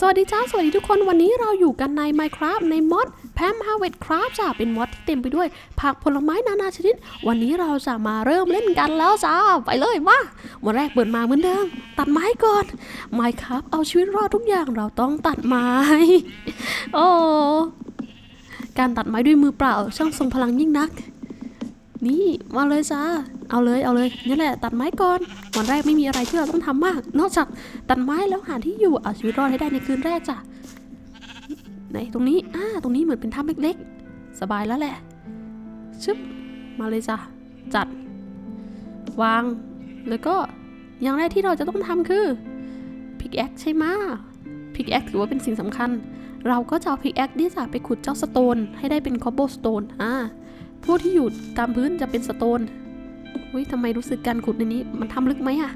สวัสดีจ้า สวัสดีทุกคนวันนี้เราอยู่กันใน Minecraft ในมอดแพมฮาเวดคราฟจ้าเป็นมอดที่เต็มไปด้วยผักผลไม้นานาชนิด วันนี้เราจะมาเริ่มเล่นกันแล้วจ้า ไปเลยมาวันแรกเปิดมาเหมือนเดิมตัดไม้ก่อน Minecraft เอาชีวิตรอดทุกอย่างเราต้องตัดไม้ โอ้การตัดไม้ด้วยมือเปล่าช่างทรงพลังยิ่งนัก นี่มาเลยจ้าเอาเลยเอาเลยนี่แหละ ตัดไม้ก่อนวันแรกไม่มีอะไรที่เราต้องทำมาก นอกจากตัดไม้แล้วหาที่อยู่เอาชีวิตรอดให้ได้ในคืนแรกจ้ะไหนตรงนี้อ่าตรงนี้เหมือนเป็นถ้ำเล็กๆ สบายแล้วแหละชึบมาเลยจ้ะจัด วาง แล้วก็อย่างแรกที่เราจะต้องทำคือพิกแอคใช่ไหมพิกแอคถือว่าเป็นสิ่งสำคัญ เราก็จะเอาพิกแอคนี่จ้ะไปขุดเจ้าสโตนให้ได้เป็นคอบโบสโตนอ่า พวกที่อยู่ตามพื้นจะเป็นสโตนอุ้ยทำไมรู้สึกการขุดในนี้ มันทำลึกไหมอะ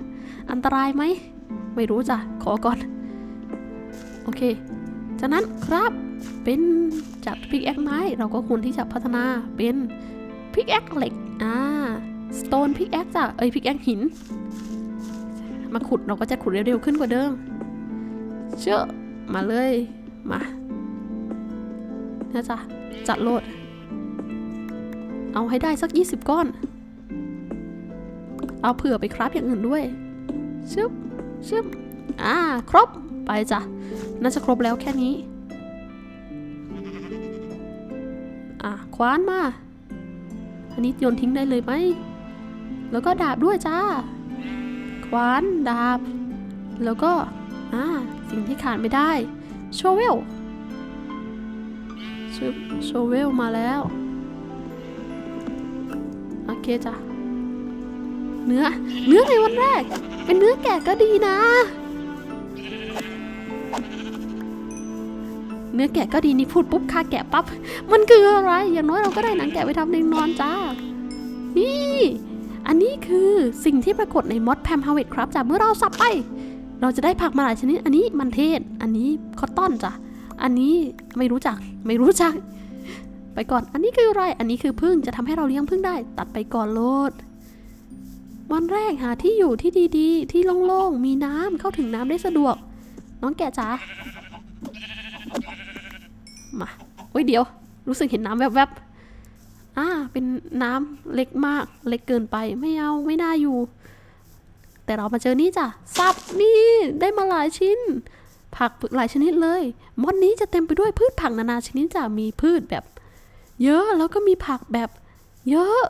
อันตรายไหม ไม่รู้จ้ะ ขอก่อน โอเค จากนั้นครับเป็นจากพิกแอคไม้เราก็ควรที่จะพัฒนาเป็นพิกแอคเหล็ก อ่าสโตนพิกแอคจ้ะ เอ้ยพิกแอคหิน มาขุดเราก็จะขุดเร็วๆขึ้นกว่าเดิม เชื่อมาเลย มานะจ๊ะจัดโลด เอาให้ได้สัก 20 ก้อน เอาเผื่อไปคราฟอย่างอื่นด้วยชึบชึบอ่า ครบ ไปจ้ะ น่าจะครบแล้วแค่นี้ อะ คว้านมา อันนี้โยนทิ้งได้เลยไหม แล้วก็ดาบด้วยจ้า คว้าน ดาบ แล้วก็ อ่า สิ่งที่ขาดไม่ได้ โชเวลชึบโชเวลมาแล้ว เคจ้ะ เนื้อ เนื้อในวันแรก เป็นเนื้อแกะก็ดีนะ เนื้อแกะก็ดีนี่พูดปุ๊บค่าแกะปั๊บ มันคืออะไร อย่างน้อยเราก็ได้หนังแกะไปทำในนอนจ้า นี่ อันนี้คือสิ่งที่ปรากฏในมอดแพมฮาวเวดครับจ้ะเมื่อเราสับไป เราจะได้ผักมาหลายชนิด อันนี้มันเทศ อันนี้คอตตอนจ้ะ อันนี้ไม่รู้จัก ไม่รู้จัก ไปก่อน อันนี้คืออะไร อันนี้คือพึ่งจะทำให้เราเลี้ยงพึ่งได้ ตัดไปก่อนโลด วันแรกหาที่อยู่ที่ดีๆ ที่โล่งๆ มีน้ำเข้าถึงน้ำได้สะดวก น้องแกะจ๋า มาโอ้ยเดี๋ยว รู้สึกเห็นน้ำแวบๆ อ่า เป็นน้ำเล็กมาก เล็กเกินไป ไม่เอา ไม่น่าอยู่ แต่เรามาเจอนี่จ้ะสับนี่ ได้มาหลายชิ้นผักหลายชนิดเลยมดนี้จะเต็มไปด้วยพืชผักนานาชนิดจ้ะมีพืชแบบ เยอะแล้วก็มีผักแบบ เยอะ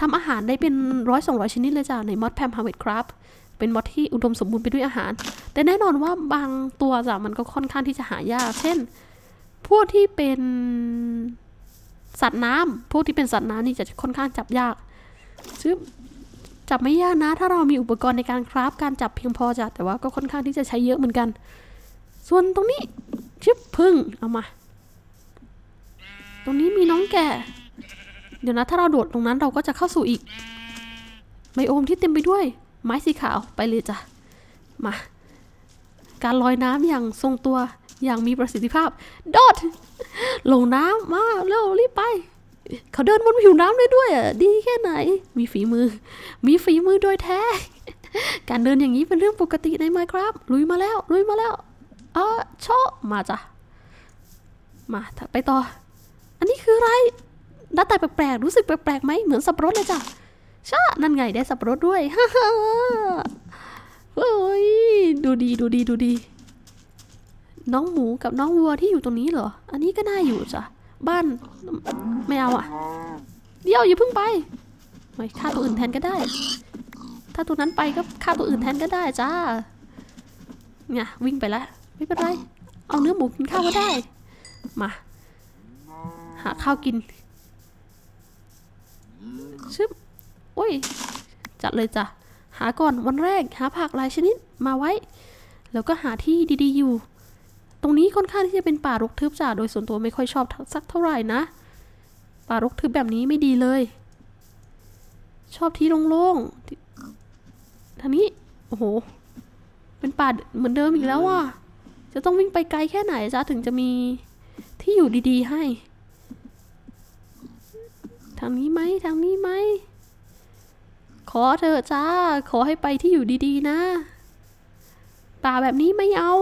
ทำอาหารได้เป็นร้อยสองร้อยชนิดเลยจ้ะในมอดแพมฮาร์เวดครับเป็นมอดที่อุดมสมบูรณ์ไปด้วยอาหาร แต่แน่นอนว่าบางตัวจ้ะมันก็ค่อนข้างที่จะหายาก เช่น พวกที่เป็นสัตว์น้ำพวกที่เป็นสัตว์น้ำนี่จะค่อนข้างจับยากซึ่งจับไม่ยากนะ ถ้าเรามีอุปกรณ์ในการคราฟการจับเพียงพอจ้ะแต่ว่าก็ค่อนข้างที่จะใช้เยอะเหมือนกัน ส่วนตรงนี้ชิบพึ่งเอามา ตรงนี้มีน้องแก่ เดี๋ยวนะถ้าเราโดดตรงนั้นเราก็จะเข้าสู่อีกไบโอมที่เต็มไปด้วย ไม้สีขาวไปเลยจ้ะ มา การลอยน้ำอย่างทรงตัวอย่างมีประสิทธิภาพ โดด ลงน้ำมาเร็วรีบไป เขาเดินบนผิวน้ำได้ด้วยอะดีแค่ไหน มีฝีมือ มีฝีมือโดยแท้ การเดินอย่างนี้เป็นเรื่องปกติใน Minecraft ลุยมาแล้ว ลุยมาแล้ว เออโชะมาจ้ะ มาไปต่อ นนี้คืออะไรหน้าตาแปลกๆ รู้สึกแปลกๆไหมเหมือนสับปะรดเลยจ้ะชะนั่นไงได้สับปะรดด้วยฮ่าฮ่าเฮ้ยดูดีดูดีดูดี น้องหมูกับน้องวัวที่อยู่ตรงนี้เหรอ อันนี้ก็น่าอยู่จ้ะ บ้านไม่เอาอะ เดี๋ยวอย่าเพิ่งไปไม่ฆ่าตัวอื่นแทนก็ได้ ถ้าตัวนั้นไปก็ฆ่าตัวอื่นแทนก็ได้จ้าเนี่ยวิ่งไปแล้วไม่เป็นไร เอาเนื้อหมูกินข้าวก็ได้ มาาข้าวกิน ชึบโอ้ย จัดเลยจ้ะ หาก่อนวันแรกหาผักหลายชนิดมาไว้ แล้วก็หาที่ดีๆอยู่ ตรงนี้ค่อนข้างที่จะเป็นป่ารกทึบจ้ะ โดยส่วนตัวไม่ค่อยชอบสักเท่าไหร่นะ ป่ารกทึบแบบนี้ไม่ดีเลย ชอบที่โล่งๆทางนี้ โอ้โห เป็นป่าเหมือนเดิมอีกแล้วอะ จะต้องวิ่งไปไกลแค่ไหนจ้ะถึงจะมีที่อยู่ดีๆให้ทางนี้ไหมทางนี้ไหม ขอเถอจ้า ขอให้ไปที่อยู่ดีๆ นะ ป่าแบบนี้ไม่เอา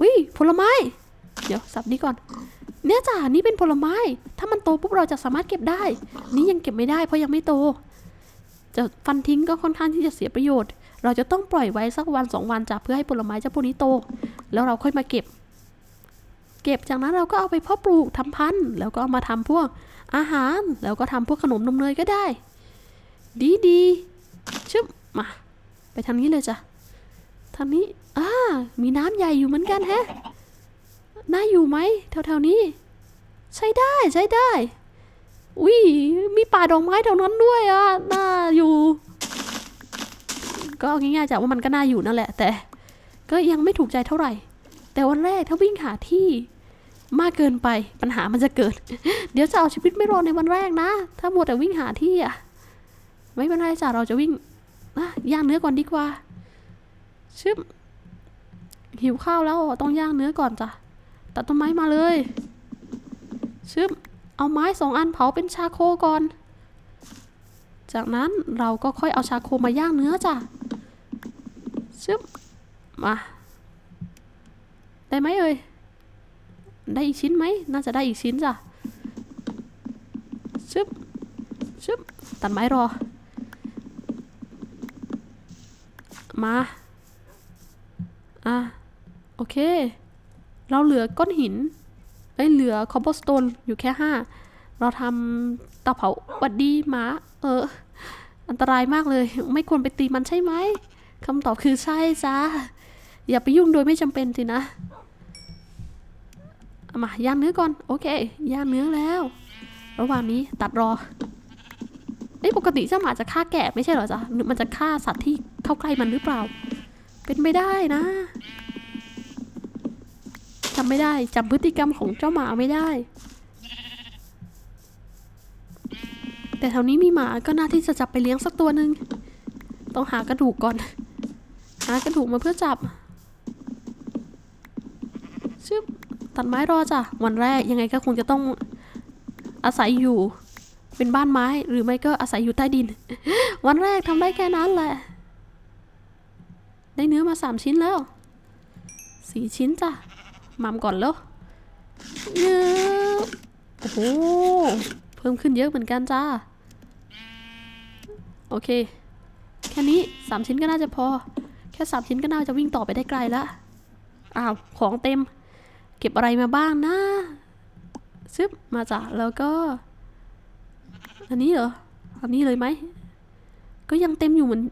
อุ้ยผลไม้ เดี๋ยวสับนี้ก่อน เนี่ยจ้ะนี่เป็นผลไม้ ถ้ามันโตปุ๊บเราจะสามารถเก็บได้ นี่ยังเก็บไม่ได้เพราะยังไม่โต จะฟันทิ้งก็ค่อนข้างที่จะเสียประโยชน์ เราจะต้องปล่อยไว้สักวันสองวันจ้ะเพื่อให้ผลไม้เจ้าพวกนี้โต แล้วเราค่อยมาเก็บ เก็บจากนั้นเราก็เอาไปเพาะปลูกทำพันธุ์แล้วก็เอามาทำพวกอาหาร แล้วก็ทำพวกขนมนมเนยก็ได้ ดีดีๆชึบมา ไปทางนี้เลยจ้ะทางนี้อ่ามีน้ำใหญ่อยู่เหมือนกันแฮะน่าอยู่ไหมแถวๆนี้ ใช้ได้ใช้ได้อุ้ยมีป่าดอกไม้แถวนั้นด้วยอะน่าอยู่ ก็เอาง่ายๆจากว่ามันก็น่าอยู่นั่นแหละ แต่ ก็ยังไม่ถูกใจเท่าไหร่ แต่วันแรกถ้าวิ่งหาที่ มากเกินไปปัญหามันจะเกิด เดี๋ยวจะเอาชีวิตไม่รอดในวันแรกนะ ถ้ามัวแต่วิ่งหาที่อะ ไม่เป็นไรจ้ะเราจะวิ่งอะย่างเนื้อก่อนดีกว่า ชึบหิวข้าวแล้วต้องย่างเนื้อก่อนจ้ะตัดต้นไม้มาเลยชึบเอาไม้สองอันเผาเป็นชาโคก่อน จากนั้นเราก็ค่อยเอาชาโคมาย่างเนื้อจ้ะชึบมา ได้ไหมเอ่ย ได้อีกชิ้นไหม น่าจะได้อีกชิ้นจ้ะชึบชึบตัดไม้รอ มา อะ โอเค เราเหลือก้อนหินเอ้ยเหลือคอ b บสโตนอยู่แค่ห้า เราทำเตาเผาหวัดดีหมา เออ อันตรายมากเลย ไม่ควรไปตีมันใช่ไหมคำตอบคือใช่จ้าอย่าไปยุ่งโดยไม่จำเป็นสินะ มาย่างเนื้อก่อน โอเค ย่างเนื้อแล้ว ระหว่างนี้ตัดรอเอ้ปกติเจ้าหมาจะฆ่าแกะไม่ใช่เหรอจ๊ะมันจะฆ่าสัตว์ที่เข้าใกล้มันหรือเปล่า เป็นไม่ได้นะจำไม่ได้จำพฤติกรรมของเจ้าหมาไม่ได้ แต่แถวนี้มีหมาก็น่าที่จะจับไปเลี้ยงสักตัวหนึ่งต้องหากระดูกก่อน หากระดูกมาเพื่อจับชึบ ตัดไม้รอจ้ะวันแรกยังไงก็คงจะต้องอาศัยอยู่ เป็นบ้านไม้หรือไม่ก็อาศัยอยู่ใต้ดิน วันแรกทำได้แค่นั้นแหละ ได้เนื้อมาสามชิ้นแล้วสี่ชิ้นจ้ะหมามก่อนแล้วเยอโอ้โหเพิ่มขึ้นเยอะเหมือนกันจ้าโอเค แค่นี้สามชิ้นก็น่าจะพอ แค่สามชิ้นก็น่าจะวิ่งต่อไปได้ไกลละอ้าว ของเต็ม ก็บอะไรมาบ้างนะซึบมาจ้ะแล้วก็ อันนี้เหรอ อันนี้เลยไหม ก็ยังเต็มอยู่เหมือน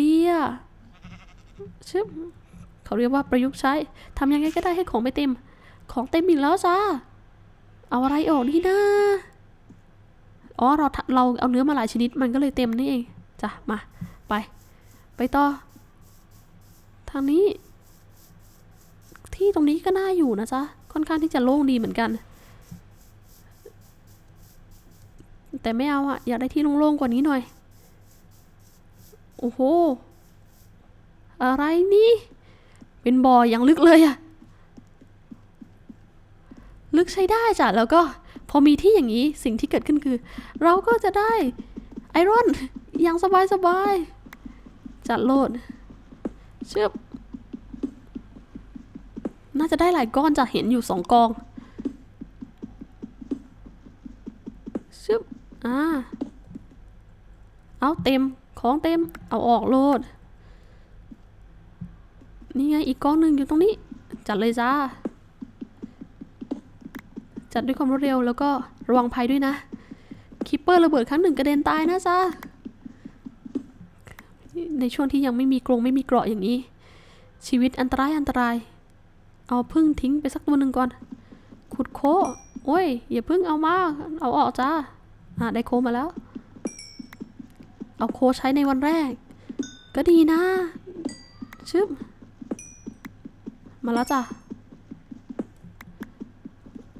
ดีอะชึบเขาเรียกว่าประยุกต์ใช้ทำยังไงก็ได้ให้ของไม่เต็ม ของเต็มอีกแล้วจ้าเอาอะไรออกดีนะอ๋อเราเราเอาเนื้อมาหลายชนิดมันก็เลยเต็มนี่เองจ้ะมาไป ไปต่อ ทางนี้ ที่ตรงนี้ก็น่าอยู่นะจ๊ะ ค่อนข้างที่จะโล่งดีเหมือนกัน แต่ไม่เอาอะอยากได้ที่โล่งๆกว่านี้หน่อย โอ้โห อะไรนี่ เป็นบ่ออย่างลึกเลยอะลึกใช้ได้จ้ะ แล้วก็พอมีที่อย่างนี้สิ่งที่เกิดขึ้นคือ เราก็จะได้ไอรอนอย่างสบายๆจัดโหลดเชื่อ น่าจะได้หลายก้อนจะเห็นอยู่สองกองชึบอ่า เอาเต็ม ของเต็ม เอาออกโลด นี่ไงอีกกองหนึ่งอยู่ตรงนี้ จัดเลยจ้า จัดด้วยความรวดเร็วแล้วก็ระวังภัยด้วยนะ คิปเปอร์ระเบิดครั้งหนึ่งกระเด็นตายนะจ้า ในช่วงที่ยังไม่มีกรงไม่มีเกราะอย่างนี้ ชีวิตอันตรายอันตราย เอาพึ่งทิ้งไปสักตัวหนึ่งก่อน ขุดโค โอ้ย อย่าพึ่งเอามา เอาออกจ้า อะได้โคมาแล้ว เอาโคใช้ในวันแรก ก็ดีนะ ชึบ มาแล้วจ้ะ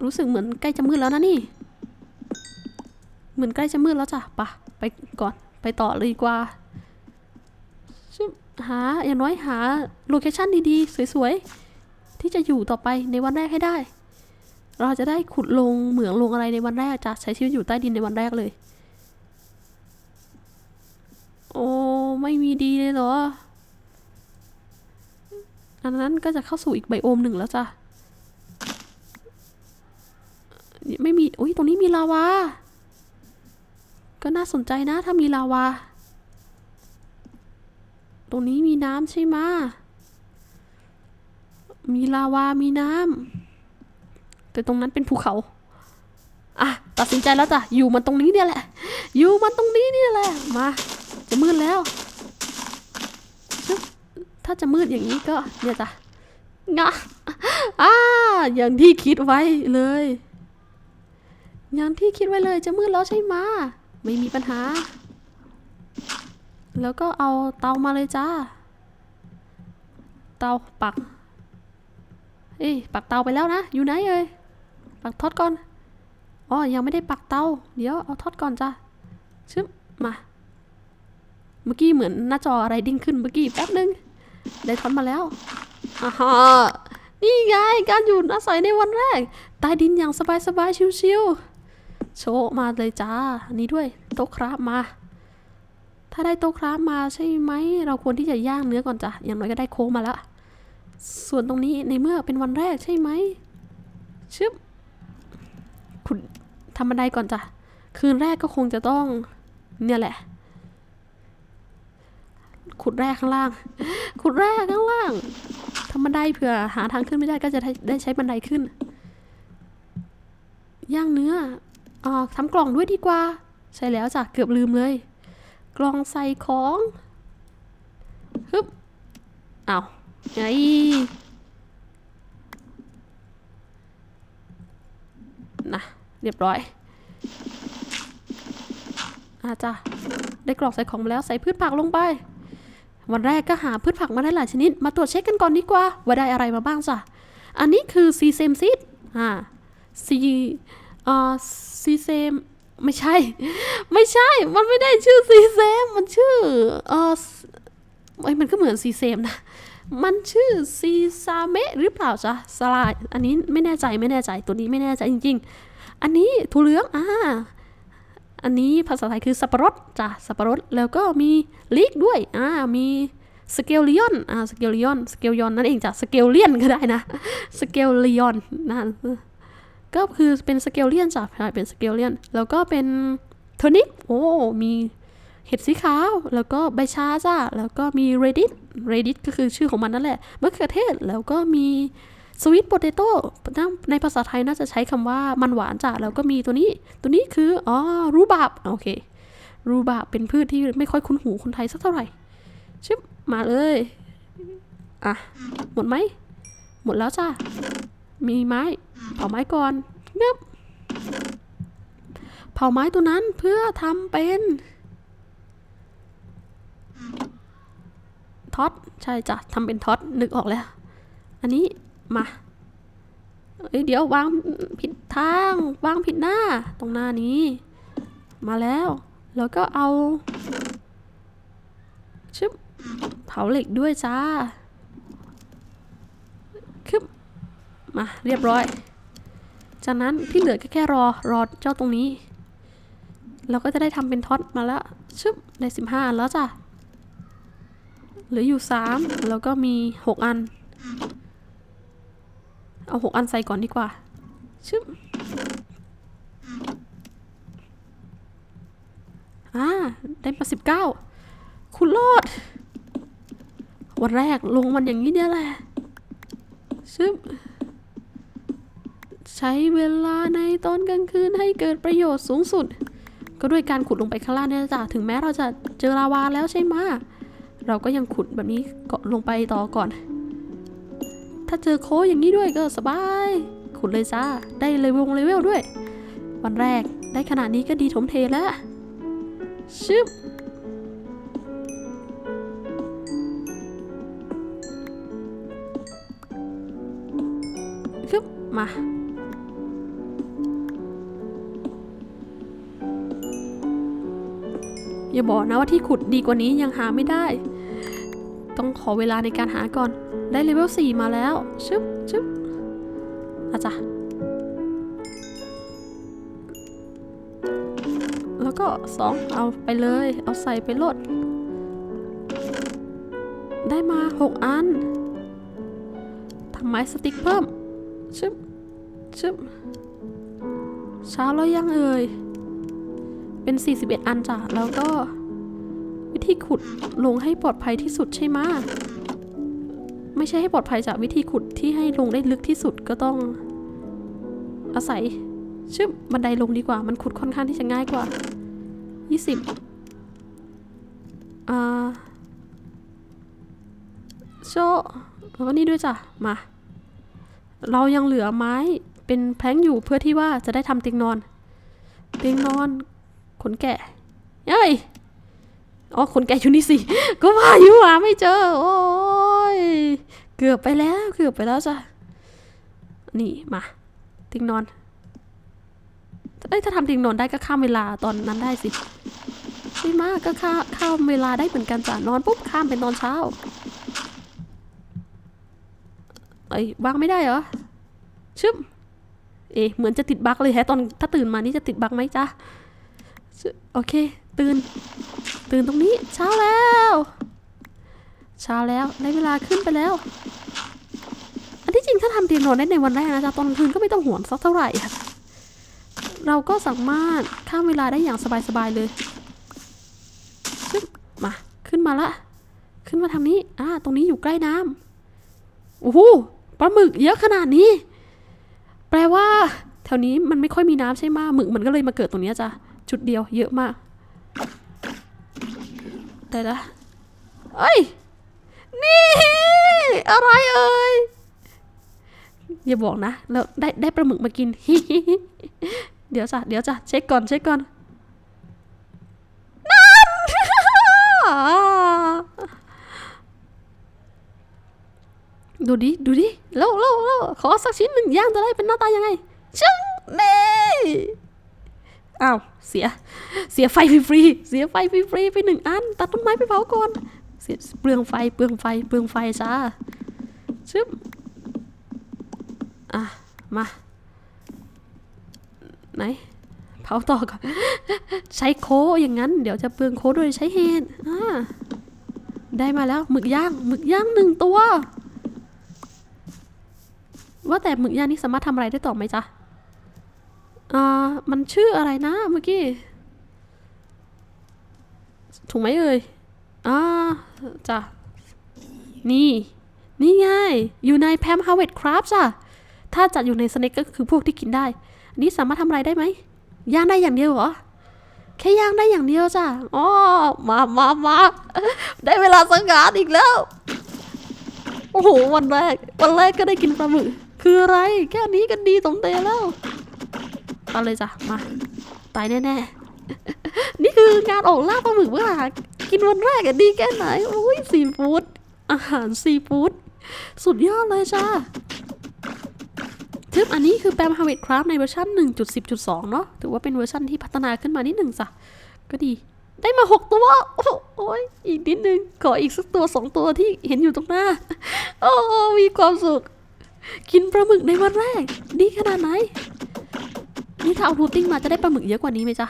รู้สึกเหมือนใกล้จะมืดแล้วนะนี่ เหมือนใกล้จะมืดแล้วจ้ะปะไปก่อน ไปต่อเลยดีกว่าชึบหาอย่างน้อยหา โลเคชั่นดี ๆ สวย ๆ ที่จะอยู่ต่อไปในวันแรกให้ได้ เราจะได้ขุดลงเหมืองลงอะไรในวันแรกจะใช้ชีวิตอยู่ใต้ดินในวันแรกเลย โอ้ไม่มีดีเลยเหรออันนั้นก็จะเข้าสู่อีกไบโอมหนึ่งแล้วจ้ะไม่มีอุ้ยตรงนี้มีลาวา ก็น่าสนใจนะถ้ามีลาวา ตรงนี้มีน้ำใช่ไหม มีลาวา มีน้ำ แต่ตรงนั้นเป็นภูเขา อะ ตัดสินใจแล้วจ้ะ อยู่มันตรงนี้เนี่ยแหละ อยู่มันตรงนี้เนี่ยแหละ มา จะมืดแล้ว ถ้าจะมืดอย่างนี้ก็ เนี่ยจ้ะงะอ่า อย่างที่คิดไว้เลย อย่างที่คิดไว้เลย จะมืดแล้วใช่ไหมไม่มีปัญหา แล้วก็เอาเตามาเลยจ้า เตาปัก เอ้ยปักเตาไปแล้วนะ อยู่ไหนเอ่ยปักทอดก่อนอ๋อยังไม่ได้ปักเตา เดี๋ยวเอาทอดก่อนจ้ะชึบมา เมื่อกี้เหมือนหน้าจออะไรดิ้งขึ้นเมื่อกี้แป๊บนึง ได้ทอดมาแล้วอ่าฮะนี่ไงการอยู่อาศัยในวันแรก ใต้ดินอย่างสบายๆชิวๆโชว์มาเลยจ้าอันนี้ด้วยโต๊ะคราฟมา ถ้าได้โต๊ะคราฟมาใช่ไหม เราควรที่จะย่างเนื้อก่อนจ้ะอย่างน้อยก็ได้โค้งมาแล้ว ส่วนตรงนี้ในเมื่อเป็นวันแรกใช่ไหมชึบขุดทำบันไดก่อนจ้ะ คืนแรกก็คงจะต้อง เนี่ยแหละ ขุดแรกข้างล่าง ขุดแรกข้างล่างทำบันไดเผื่อหาทางขึ้นไม่ได้ก็จะได้ใช้บันไดขึ้น ย่างเนื้ออ่าทำกล่องด้วยดีกว่า ใช่แล้วจ้ะ เกือบลืมเลย กล่องใส่ของฮึบอ้าว ไงนะเรียบร้อยอาจ้ะได้กรอกใส่ของมาแล้วใส่พืชผักลงไป วันแรกก็หาพืชผักมาได้หลายชนิด มาตรวจเช็คกันก่อนดีกว่า ว่าได้อะไรมาบ้างจ้ะ อันนี้คือซีเซมซีดอ่าซีอ่าซีเซมไม่ใช่ ไม่ใช่ มันไม่ได้ชื่อซีเซมมันชื่อเออเอ้มันก็เหมือนซีเซมนะ มันชื่อซีซาเมะหรือเปล่าจ๊ะสลายอันนี้ไม่แน่ใจไม่แน่ใจตัวนี้ไม่แน่ใจจริง ๆ อันนี้ถั่วเหลืองอ่าอันนี้ภาษาไทยคือสับปะรดจ้ะสับปะรดแล้วก็มีลิกด้วยอ่ามีสเกลเลียนอ่าสเกลเลียนสเกลยอนนั่นเองจ้ะสเกลเลียนก็ได้นะสเกลเลียนนะก็คือเป็นสเกลเลียนจ้ะใช่เป็นสเกลเลียนแล้วก็เป็นเทอร์นิปโอ้มี เห็ดสีขาว แล้วก็ใบชาจ้ะแล้วก็มี reddit reddit ก็คือชื่อของมันนั่นแหละมะเขือเทศแล้วก็มีสวีทโปเตโต้ในภาษาไทยน่าจะใช้คำว่ามันหวานจ้ะแล้วก็มีตัวนี้ ตัวนี้คือ อ๋อ รูบาบโอเค รูบาบเป็นพืชที่ไม่ค่อยคุ้นหูคนไทยสักเท่าไหร่ ชิบมาเลย อะ หมดไหม หมดแล้วจ้ะมีไม้เผาไม้ก่อนเงียบเผาไม้ตัวนั้นเพื่อทำเป็น ท็อตใช่จ้ะทำเป็นท็อตนึกออกแล้ว อันนี้มาเอ้ยเดี๋ยววางผิดทางวางผิดหน้าตรงหน้านี้ มาแล้ว แล้วก็เอาชึบเผาเหล็กด้วยจ้าคึบมาเรียบร้อย จากนั้นที่เหลือก็แค่รอรอเจ้าตรงนี้ เราก็จะได้ทำเป็นท็อตมาแล้วชึบได้สิบห้าอันแล้วจ้ะ เหลืออยู่สามแล้วก็มีหกอัน เอาหกอันใส่ก่อนดีกว่า ชึบอ่า ได้มาสิบเก้าคุณรอด วันแรกลงมันอย่างนี้เนี่ยแหละ ชึบใช้เวลาในตอนกลางคืนให้เกิดประโยชน์สูงสุด ก็ด้วยการขุดลงไปข้างล่างเนี่ยจ้ะถึงแม้เราจะเจอลาวาแล้วใช่ไหม เราก็ยังขุดแบบนี้เกาะลงไปต่อก่อน ถ้าเจอโค้อย่างนี้ด้วยก็สบาย ขุดเลยจ้า ได้เลเวลเลเวลด้วย วันแรกได้ขนาดนี้ก็ดีถมเทแล้ว ชึบคึบมา อย่าบอกนะว่าที่ขุดดีกว่านี้ยังหาไม่ได้ ต้องขอเวลาในการหาก่อน ได้เลเวล4มาแล้วชึบชึบอาจ้ะแล้วก็ 2 เอาไปเลย เอาใส่ไปโลด ได้มา 6 อันทำไม้สติ๊กเพิ่มชึบชึบเช้าแล้วยังเอ่ย เป็น 41 อันจ้ะ แล้วก็ วิธีขุดลงให้ปลอดภัยที่สุดใช่ไหมไม่ใช่ให้ปลอดภัยจากวิธีขุดที่ให้ลงได้ลึกที่สุดก็ต้อง อาศัยชึบบันไดลงดีกว่า มันขุดค่อนข้างที่จะง่ายกว่า 20อ่าโชแล้วก็นี่ด้วยจ้ะ มา เรายังเหลือไม้เป็นแพลงอยู่เพื่อที่ว่าจะได้ทำเตียงนอน เตียงนอน ขนแกะเอ้ยอ๋อขนแกะอยู่นี่สิ ก็ว่าอยู่หาไม่เจอ โอ้ย เกือบไปแล้ว เกือบไปแล้วจ้ะ นี่มาตียงนอนเอ้ยถ้าทำตียงนอนได้ก็ข้ามเวลาตอนนั้นได้สิใช่มะก็ข้าข้ามเวลาได้เหมือนกันจ้ะ นอนปุ๊บข้ามเป็นตอนเช้าเอ้ยวางไม่ได้เหรอ ชึบ เอ๊ะเหมือนจะติดบั๊กเลยแฮะตอนถ้าตื่นมานี่จะติดบั๊กไหมจ๊ะ โอเค ตื่น ตื่นตรงนี้ เช้าแล้ว เช้าแล้วได้เวลาขึ้นไปแล้ว อันที่จริงถ้าทำเตียงนอนได้ในวันแรกนะจ๊ะตอนกลางคืนก็ไม่ต้องห่วงสักเท่าไหร่อะเราก็สามารถข้ามเวลาได้อย่างสบายๆเลยชึบมาขึ้นมาละ ขึ้นมาทางนี้อ่าตรงนี้อยู่ใกล้น้ำโอ้โหปลาหมึกเยอะขนาดนี้ แปลว่า แถวนี้มันไม่ค่อยมีน้ำใช่ไหมหมึกมันก็เลยมาเกิดตรงนี้จ้ะ จุดเดียวเยอะมากแต่ละเอ้ย นี่ อะไรเอ่ย อย่าบอกนะ แล้วได้ได้ปลาหมึกมากิน เดี๋ยวจ้ะ เดี๋ยวจ้ะ เช็คก่อน เช็คก่อนนั่นดูดิ ดูดิเร็วเร็วเร็วขอสักชิ้นหนึ่งย่างจะได้เป็นหน้าตายังไงชึ้งเน่ อ้าวเสียเสียไฟฟรีเสียไฟฟรีไปหนึ่งอัน ตัดต้นไม้ไปเผาก่อนเสียเปลืองไฟเปลืองไฟเปลืองไฟจ้าชึบอะมาไหนเผาต่อก่อนใช้โคอย่างนั้น เดี๋ยวจะเปลืองโคโดยใช้เฮดอ่าได้มาแล้วหมึกย่างหมึกย่างหนึ่งตัว ว่าแต่หมึกย่างนี่สามารถทำอะไรได้ต่อไหมจ๊ะ อ่ามันชื่ออะไรนะเมื่อกี้ ถูกไหมเอ่ยอ่าจ้ะ นี่ นี่ไง อยู่ในแพมฮาวเวิร์ดครับจ้ะ ถ้าจัดอยู่ในสเน็กก็คือพวกที่กินได้ อันนี้สามารถทำอะไรได้ไหม ย่างได้อย่างเดียวเหรอ แค่ย่างได้อย่างเดียวจ้ะ อ๋อ มามามาได้เวลาสังหารอีกแล้ว โอ้โห วันแรก วันแรกก็ได้กินปลาหมึก คืออะไร แค่นี้ก็ดีสมเตแล้ว เอาเลยจ้ะ มา ตายแน่ๆ นี่คืองานออกล่าปลาหมึกเมื่อหากินวันแรกอะดีแค่ไหนโอ้ยซีฟู้ดอาหารซีฟู้ดสุดยอดเลยจ้าทึบอันนี้คือแปมฮาวิดคราฟในเวอร์ชัน1.10.2 เนาะถือว่าเป็นเวอร์ชันที่พัฒนาขึ้นมานิดหนึ่งจ้ะ ก็ดี ได้มาหกตัว โอ้โอยอีกนิดนึง ขออีกสักตัวสองตัวที่เห็นอยู่ตรงหน้า โอ้ มีความสุข กินปลาหมึกในวันแรก ดีขนาดไหน นี่ถ้าเอารูทติ้งมาจะได้ปลาหมึกเยอะกว่านี้ไหมจ๊ะ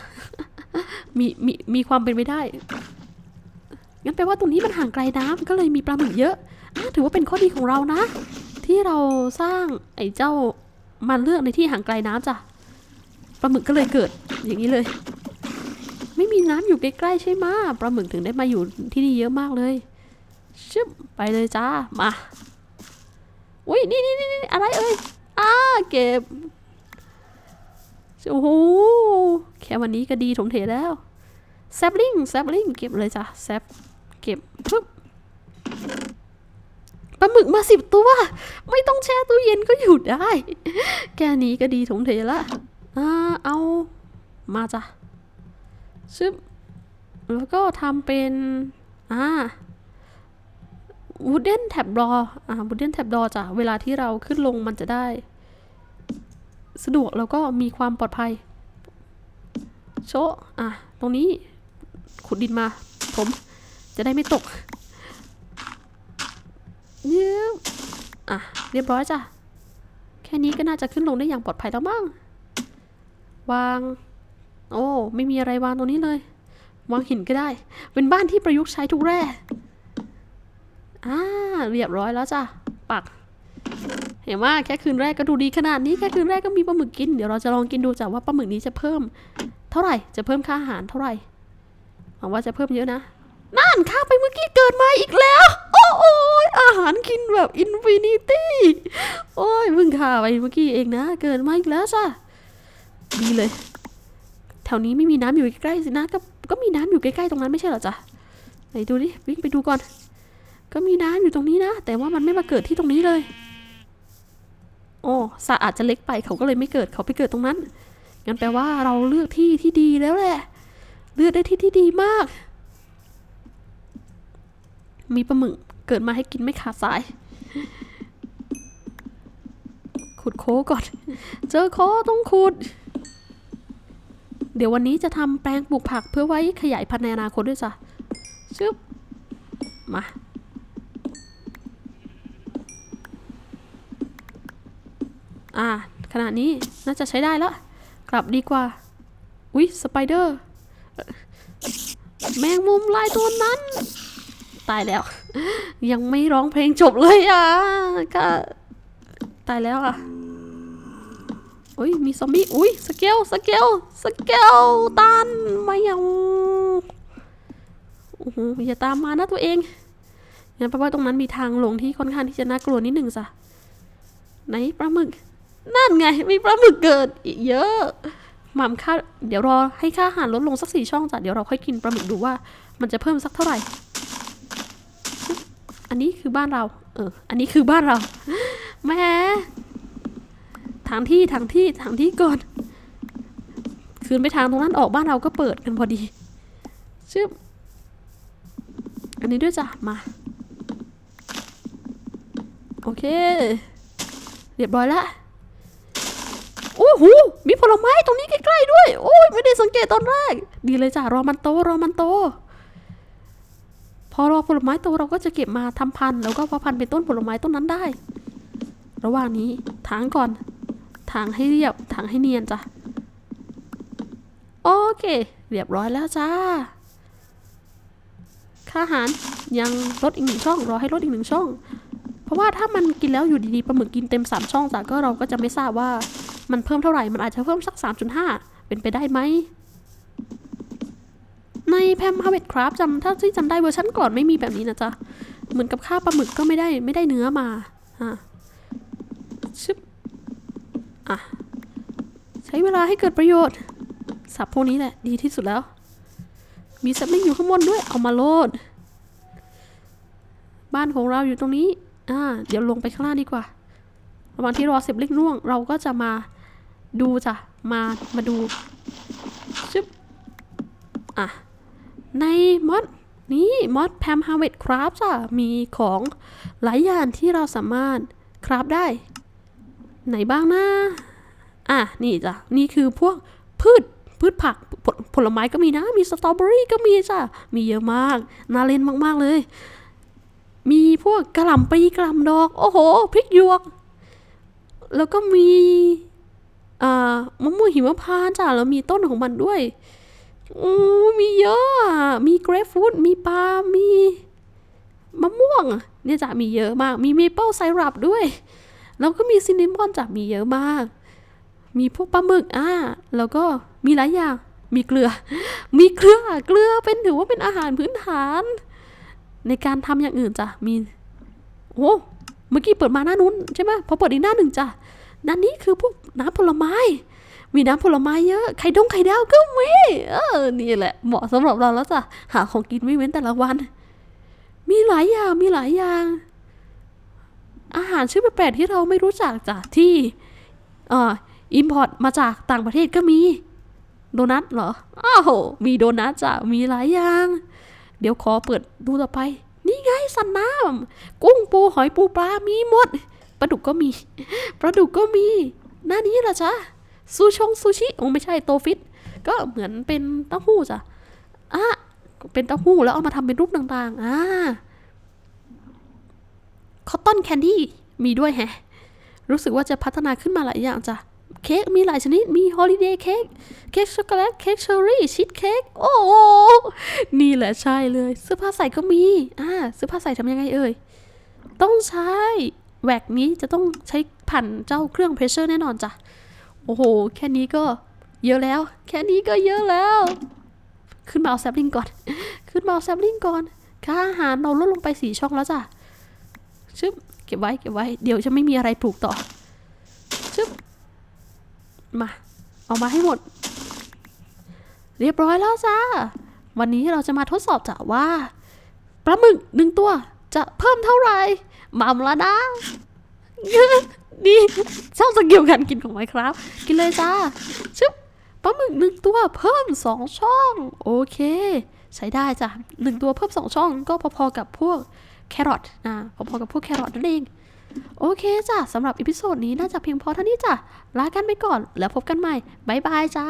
มีมีมีความเป็นไปได้ งั้นแปลว่าตรงนี้มันห่างไกลน้ำก็เลยมีปลาหมึกเยอะอะถือว่าเป็นข้อดีของเรานะ ที่เราสร้างไอ้เจ้ามันเลือกในที่ห่างไกลน้ำจ้ะ ปลาหมึกก็เลยเกิดอย่างนี้เลย ไม่มีน้ำอยู่ใกล้ๆใช่ไหมปลาหมึกถึงได้มาอยู่ที่นี่เยอะมากเลยชึบไปเลยจ้า มา อุ้ยนี่นี่นี่อะไรเอ่ยอ้าเก็บ โอ้โหแค่วันนี้ก็ดีถมเถแล้วแซปลิงแซปลิงเก็บเลยจ้ะแซปเก็บปึ๊บปลาหมึกมาสิบตัว ไม่ต้องแช่ตู้เย็นก็อยู่ได้ แค่นี้ก็ดีถมเถละอ่าเอามาจ้ะชึบแล้วก็ทำเป็น อ่า wooden tab door อ่า wooden tab door จ้ะ เวลาที่เราขึ้นลงมันจะได้ สะดวกแล้วก็มีความปลอดภัย โชอะ ตรงนี้ ขุดดินมา ผม จะได้ไม่ตกเยี่ยมอะ เรียบร้อยจ้ะ แค่นี้ก็น่าจะขึ้นลงได้อย่างปลอดภัยแล้วมั้งวาง โอ้ ไม่มีอะไรวางตรงนี้เลย วางหินก็ได้ เป็นบ้านที่ประยุกต์ใช้ทุกแร่อ่า เรียบร้อยแล้วจ้ะ ปัก เห็นว่าแค่คืนแรกก็ดูดีขนาดนี้แค่คืนแรกก็มีปลาหมึกกินเดี๋ยวเราจะลองกินดูจ้ะว่าปลาหมึกนี้จะเพิ่ม เท่าไหร่จะเพิ่มค่าอาหารเท่าไหร่หวังว่าจะเพิ่มเยอะนะนั่นข้าไปเมื่อกี้เกิดมาอีกแล้ว โอ้โอยอาหารกินแบบอินฟินิตี้โอ้ยเพิ่งข่าไปเมื่อกี้เองนะ เกิดมาอีกแล้วจ้ะดีเลย แถวนี้ไม่มีน้ำอยู่ใกล้ๆสินะก็ก็มีน้ำอยู่ใกล้ๆตรงนั้นไม่ใช่เหรอจ๊ะไหนดูดิวิ่งไปดูก่อน ก็มีน้ำอยู่ตรงนี้นะ แต่ว่ามันไม่มาเกิดที่ตรงนี้เลย โอ้สระอาจจะเล็กไปเขาก็เลยไม่เกิดเขาไปเกิดตรงนั้นงั้นแปลว่าเราเลือกที่ที่ดีแล้วแหละ เลือกได้ที่ที่ดีมาก มีปลาหมึกเกิดมาให้กินไม่ขาดสาย ขุดโคก่อน เจอโคต้องขุด เดี๋ยววันนี้จะทำแปลงปลูกผักเพื่อไว้ขยายพันธุ์ในอนาคตด้วยจ้ะชึบมา อ่าขณะนี้น่าจะใช้ได้แล้ว กลับดีกว่า อุ๊ย สไปเดอร์ แมงมุมลายตัวนั้น ตายแล้ว ยังไม่ร้องเพลงจบเลยอะก็ตายแล้วอะอุ้ยมีซอมบี้ อุ้ยสเกล สเกล สเกลตันไมายังโอ้โหอย่าตามมานะตัวเองงั้นแปลว่าตรงนั้นมีทางลงที่ค่อนข้างที่จะน่ากลัวนิดหนึ่งจ้ะไหนปลาหมึก นั่นไง มีปลาหมึกเกิดอีกเยอะหม่ำค่าเดี๋ยวรอให้ค่าอาหารลดลงสักสี่ช่องจ้ะเดี๋ยวเราค่อยกินปลาหมึกดูว่า มันจะเพิ่มสักเท่าไหร่ อันนี้คือบ้านเรา เออ อันนี้คือบ้านเราแม่ทางที่ทางที่ทางที่ก่อน คืนไปทางตรงนั้นออกบ้านเราก็เปิดกันพอดีชึบอันนี้ด้วยจ้ะมา โอเค เรียบร้อยแล้ว หมีผลไม้ตรงนี้ใกล้ๆด้วย โอ้ยไม่ได้สังเกตตอนแรก ดีเลยจ้ะรอมันโตรอมันโต พอรอผลไม้โตเราก็จะเก็บมาทำพันธุ์แล้วก็เพาะพันธุ์เป็นต้นผลไม้ต้นนั้นได้ ระหว่างนี้ถางก่อนถางให้เรียบถางให้เนียนจ้ะโอเค เรียบร้อยแล้วจ้า ค่าอาหารยังลดอีกหนึ่งช่อง รอให้ลดอีกหนึ่งช่อง เพราะว่าถ้ามันกินแล้วอยู่ดีๆปลาหมึกกินเต็มสามช่องจ้ะก็เราก็จะไม่ทราบว่า มันเพิ่มเท่าไหร่ มันอาจจะเพิ่มสัก 3.5 เป็นไปได้ไหม ในแพมฮาเวดคราฟจำถ้าที่จำได้เวอร์ชันก่อนไม่มีแบบนี้นะจ๊ะ เหมือนกับค่าปลาหมึกก็ไม่ได้ไม่ได้เนื้อมา อะชึบอะ ใช้เวลาให้เกิดประโยชน์สับพวกนี้แหละ ดีที่สุดแล้ว มีสับลิงอยู่ข้างบนด้วย เอามาโลด บ้านของเราอยู่ตรงนี้ อ่า เดี๋ยวลงไปข้างล่างดีกว่าระหว่างที่รอเสร็จลิงน่วง เราก็จะมา ดูจ้ะ มา มาดู ชึบ อะ ในมอดนี้มอดแพมฮาเวดคราฟจ้ะ มีของหลายอย่างที่เราสามารถคราฟได้ ไหนบ้างนะ อะ นี่จ้ะ นี่คือพวกพืชพืชผักผลผลไม้ก็มีนะ มีสตรอเบอรี่ก็มีจ้ะ มีเยอะมาก น่าเล่นมาก ๆ เลย มีพวกกระหล่ำปลีกระหล่ำดอก โอ้โห พริกหยวก แล้วก็มี มะม่วงหิมพานต์จ้ะแล้วมีต้นของมันด้วยโอ้มีเยอะมีเกรฟฟรุตมีปาล์มมีมะม่วง เนี่ยจ้ะมีเยอะมาก มีเมเปิลไซรัปด้วย แล้วก็มีซินนามอนจ้ะมีเยอะมาก มีพวกปลาหมึกอ่าแล้วก็มีหลายอย่าง มีเกลือ มีเกลือ เกลือเป็นถือว่าเป็นอาหารพื้นฐาน ในการทำอย่างอื่นจ้ะ มี โอ้ เมื่อกี้เปิดมาหน้านู้นใช่ไหมพอเปิดอีกหน้าหนึ่งจ้ะ ด้านนี้คือพวกน้ำผลไม้ มีน้ำผลไม้เยอะ ไข่ดงไข่ดาวก็มีเออ นี่แหละ เหมาะสำหรับเราแล้วจ้ะ หาของกินไม่เว้นแต่ละวัน มีหลายอย่าง มีหลายอย่าง อาหารชื่อแปลกๆที่เราไม่รู้จักจ้ะ ที่เอ่ออิมพอร์ตมาจากต่างประเทศก็มี โดนัทเหรอ อ้าวโหมีโดนัทจ้ะ มีหลายอย่าง เดี๋ยวขอเปิดดูต่อไป นี่ไงสันน้ำกุ้งปูหอยปูปลา มีหมด ปลาดุกก็มีปลาดุกก็มี หน้านี้ล่ะจ๊ะซูชงซูชิโอ้ไม่ใช่โตฟิต ก็เหมือนเป็นเต้าหู้จ้ะอะเป็นเต้าหู้แล้วเอามาทำเป็นรูปต่างๆอ่าคอตตอนแคนดี้มีด้วยแฮะ รู้สึกว่าจะพัฒนาขึ้นมาหลายอย่างจ้ะ เค้กมีหลายชนิด มีฮอลิเดย์เค้ก เค้กช็อกโกแลต เค้กเชอร์รี่ ชีสเค้ก โอ้โหนี่แหละใช่เลย เสื้อผ้าใส่ก็มี อ่า เสื้อผ้าใส่ทำยังไงเอ่ย ต้องใช้ แหวกนี้จะต้องใช้ผ่านเจ้าเครื่องเพรสเชอร์แน่นอนจ้ะ โอ้โห แค่นี้ก็เยอะแล้ว แค่นี้ก็เยอะแล้ว ขึ้นมาเอาแซปลิงก่อน ขึ้นมาเอาแซปลิงก่อน ค่าอาหารเราลดลงไปสี่ช่องแล้วจ้ะ ชึบ เก็บไว้ เก็บไว้ เดี๋ยวจะไม่มีอะไรปลูกต่อ ชึบ มา เอามาให้หมด เรียบร้อยแล้วจ้า วันนี้เราจะมาทดสอบจ้ะว่าปลาหมึกหนึ่งตัวจะเพิ่มเท่าไหร่ มัมแล้วนะดีชอบสกิลการกินของไมครับ กินเลยจ้าชึบปลาหมึกหนึ่งตัวเพิ่มสองช่อง โอเค ใช้ได้จ้ะหนึ่งตัวเพิ่มสองช่องก็พอๆกับพวกแครอทนะพอๆกับพวกแครอทนั่นเองโอเคจ้ะสำหรับอีพิโซดนี้น่าจะเพียงพอเท่านี้จ้ะลากันไปก่อนแล้วพบกันใหม่ บ๊ายบายจ้า